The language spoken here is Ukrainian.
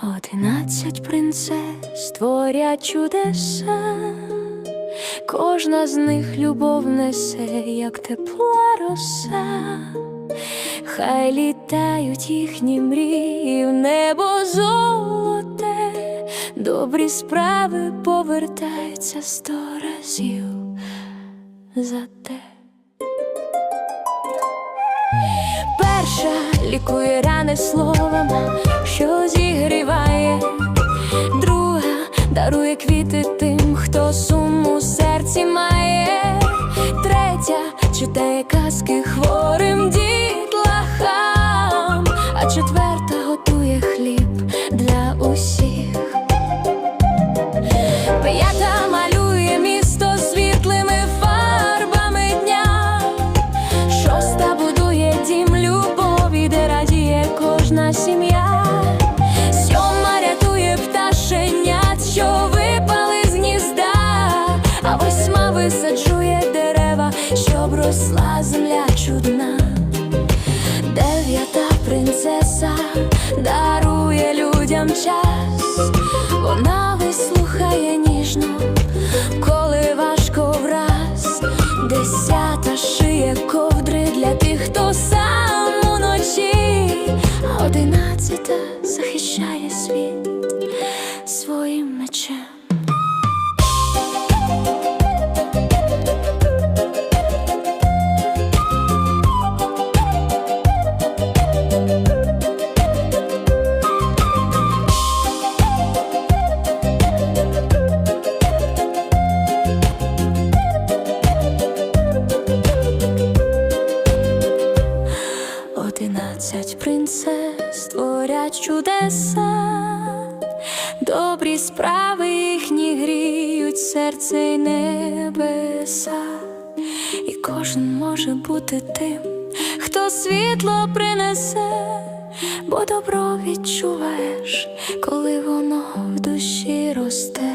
Одинадцять принцес творять чудеса, кожна з них любов несе, як тепла роса, хай літають їхні мрії в небо золоте, добрі справи повертаються сто разів за те. Перша лікує рани словом, що зігріває, друга дарує квіти тим, хто сум у серці має, третя читає казки хворим дітлахам, а четверта кожна сім'я. Сьома рятує пташенят, що випали з гнізда, а восьма висаджує дерева, щоб росла земля чудна. Дев'ята принцеса дарує людям час, вона одинадцята захищає світ своїм мечем. Одинадцять принцес творять чудеса, добрі справи їхні гріють серце й небеса, і кожен може бути тим, хто світло принесе, бо добро відчуваєш, коли воно в душі росте.